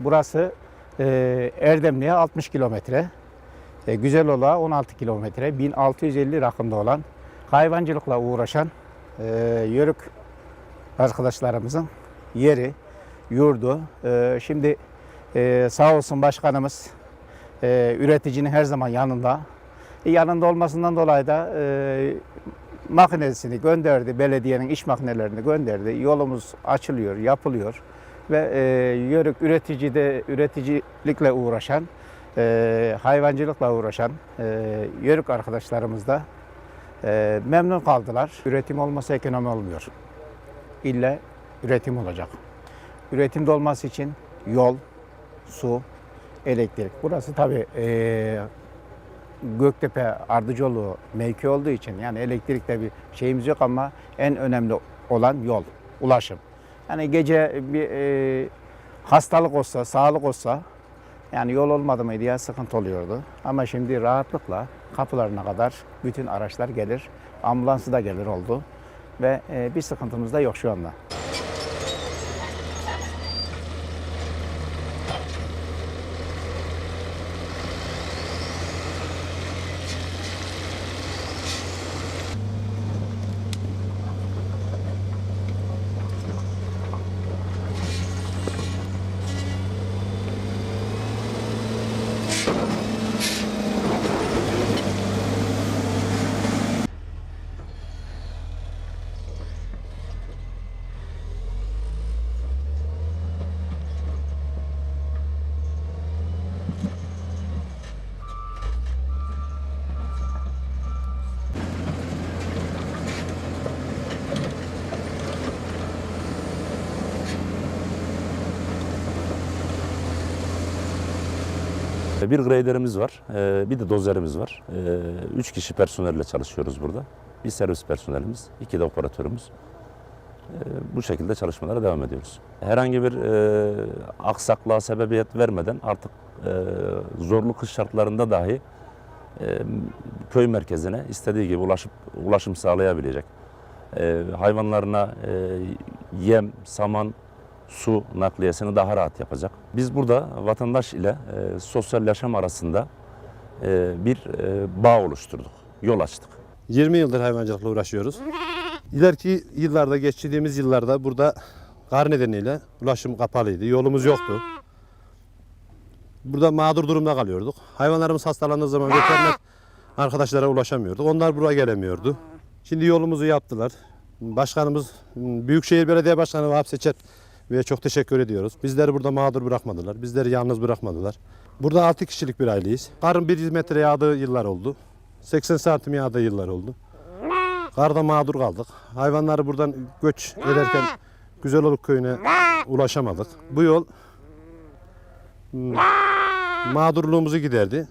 Burası e, Erdemli'ye 60 kilometre. E, Güzeloluk'a 16 kilometre. 1650 rakımda olan hayvancılıkla uğraşan e, yörük arkadaşlarımızın yeri, yurdu. E, şimdi sağ olsun başkanımız üreticinin her zaman yanında. Yanında olmasından dolayı da makinesini gönderdi, belediyenin iş makinelerini gönderdi. Yolumuz açılıyor, yapılıyor ve e, yörük üreticide üreticilikle uğraşan, e, hayvancılıkla uğraşan e, yörük arkadaşlarımız da e, memnun kaldılar. Üretim olmasa ekonomi olmuyor. İlle üretim olacak. Üretimde olması için yol, su, elektrik. Burası tabii e, Göktepe Ardıcıoğlu mevki olduğu için yani elektrikte bir şeyimiz yok ama en önemli olan yol, ulaşım. Yani gece bir e, hastalık olsa, sağlık olsa yani yol olmadı mı diye sıkıntı oluyordu. Ama şimdi rahatlıkla kapılarına kadar bütün araçlar gelir. Ambulansı da gelir oldu. Ve e, bir sıkıntımız da yok şu anda. Bir graderimiz var, e, bir de dozerimiz var. E, Üç kişi personelle çalışıyoruz burada. Bir servis personelimiz, iki de operatörümüz. Bu şekilde çalışmalara devam ediyoruz. Herhangi bir e, aksaklığa sebebiyet vermeden artık e, zorlu kış şartlarında dahi e, köy merkezine istediği gibi ulaşıp ulaşım sağlayabilecek. Hayvanlarına yem, saman, su nakliyesini daha rahat yapacak. Biz burada vatandaş ile e, sosyal yaşam arasında e, bir e, bağ oluşturduk, yol açtık. 20 yıldır hayvancılıkla uğraşıyoruz. İleriki yıllarda, geçtiğimiz yıllarda burada kar nedeniyle ulaşım kapalıydı. Yolumuz yoktu. Burada mağdur durumda kalıyorduk. Hayvanlarımız hastalandığı zaman veteriner arkadaşlara ulaşamıyorduk. Onlar buraya gelemiyordu. Şimdi yolumuzu yaptılar. Başkanımız Büyükşehir Belediye Başkanı Vahap Seçer ve çok teşekkür ediyoruz. Bizleri burada mağdur bırakmadılar. Bizleri yalnız bırakmadılar. Burada 6 kişilik bir aileyiz. Karın 1 metre yağdığı yıllar oldu. 80 santim yağdığı yıllar oldu. Karda mağdur kaldık. Hayvanları buradan göç ederken Güzeloluk köyüne ulaşamadık. Bu yol hmm, mağdurluğumuzu giderdi.